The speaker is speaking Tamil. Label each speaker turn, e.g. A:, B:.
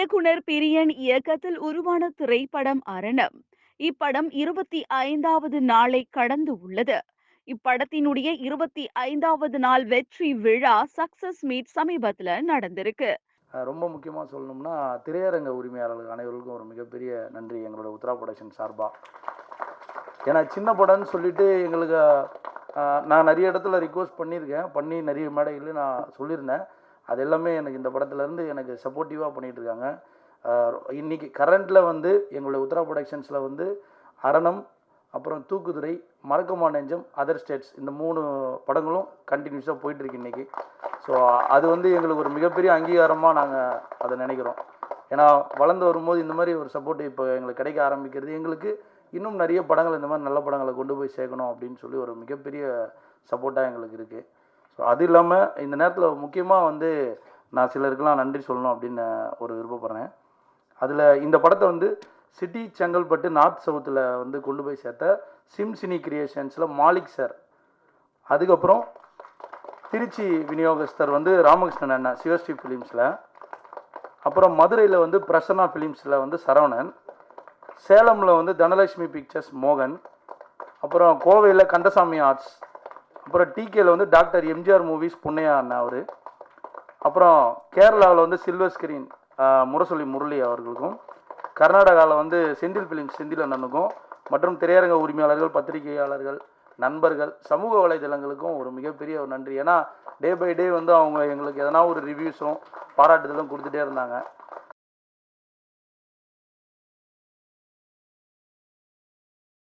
A: இயக்குனர் பிரியன் இயக்கத்தில் உருவான திரைப்படம் அரணம். இப்படம் இருபத்தி ஐந்தாவது நாளை கடந்து உள்ளது. இப்படத்தினுடைய இருபத்தி ஐந்தாவது நாள் வெற்றி விழா சக்சஸ் மீட் சமீபத்துல நடந்திருக்கு.
B: ரொம்ப முக்கியமாக சொல்லணும்னா திரையரங்க உரிமையாளர்கள் அனைவருக்கும் ஒரு மிகப்பெரிய நன்றி எங்களோட உத்ரா ப்ரொடக்ஷன் சார்பாக ஏன்னா சின்ன படம்னு சொல்லிட்டு எங்களுக்கு நான் நிறைய இடத்துல ரிக்வஸ்ட் பண்ணியிருக்கேன். பண்ணி நிறைய மேடைகளில் நான் சொல்லியிருந்தேன். அது எல்லாமே எனக்கு இந்த படத்துலேருந்து எனக்கு சப்போர்ட்டிவாக பண்ணிகிட்டு இருக்காங்க இன்னைக்கு கரண்டில் வந்து எங்களுடைய உத்தரா ப்ரொடக்ஷன்ஸில் வந்து அரணம் அப்புறம் தூக்குதுறை மறக்கமா நெஞ்சம் அதர் ஸ்டேட்ஸ் இந்த மூணு படங்களும் கண்டினியூஸாக போயிட்டுருக்கு இன்றைக்கி ஸோ அது வந்து எங்களுக்கு ஒரு மிகப்பெரிய அங்கீகாரமாக நாங்கள் அதை நினைக்கிறோம். ஏன்னா வளர்ந்து வரும்போது இந்த மாதிரி ஒரு சப்போர்ட் இப்போ எங்களுக்கு கிடைக்க ஆரம்பிக்கிறது எங்களுக்கு இன்னும் நிறைய படங்கள் இந்த மாதிரி நல்ல படங்களை கொண்டு போய் சேர்க்கணும் அப்படின்னு சொல்லி ஒரு மிகப்பெரிய சப்போர்ட்டாக எங்களுக்கு இருக்குது ஸோ அது இல்லாமல் இந்த நேரத்தில் முக்கியமாக வந்து நான் சிலருக்கெல்லாம் நன்றி சொல்லணும் அப்படின்னு ஒரு விருப்பப்படுறேன். அதில் இந்த படத்தை வந்து சிட்டி செங்கல்பட்டு நார்த் சவுத்தில் வந்து கொண்டு போய் சேர்த்த சிம் சினி கிரியேஷன்ஸில் மாலிக் சார். அதுக்கப்புறம் திருச்சி விநியோகஸ்தர் வந்து ராமகிருஷ்ணன் அண்ணா சிவஸ்ரீ ஃபிலிம்ஸில் அப்புறம் மதுரையில் வந்து பிரசன்னா ஃபிலிம்ஸில் வந்து சரவணன். சேலமில் வந்து தனலட்சுமி பிக்சர்ஸ் மோகன். அப்புறம் கோவையில் கந்தசாமி ஆர்ட்ஸ் அப்புறம் டிகேல வந்து டாக்டர் எம்ஜிஆர் மூவிஸ் புண்ணையா அண்ணா அவர். அப்புறம் கேரளாவில் வந்து சில்வர் ஸ்கிரீன் முரசொலி முரளி அவர்களுக்கும் கர்நாடகாவில் வந்து செந்தில் பிலிம் செந்தில் அண்ணனுக்கும் மற்றும் திரையரங்க உரிமையாளர்கள் பத்திரிகையாளர்கள் நண்பர்கள் சமூக வலைதளங்களுக்கும் ஒரு மிகப்பெரிய ஒரு நன்றி. ஏன்னா டே பை டே வந்து அவங்க எங்களுக்கு எதனா ஒரு ரிவ்யூஸும் பாராட்டுதலும் கொடுத்துட்டே இருந்தாங்க.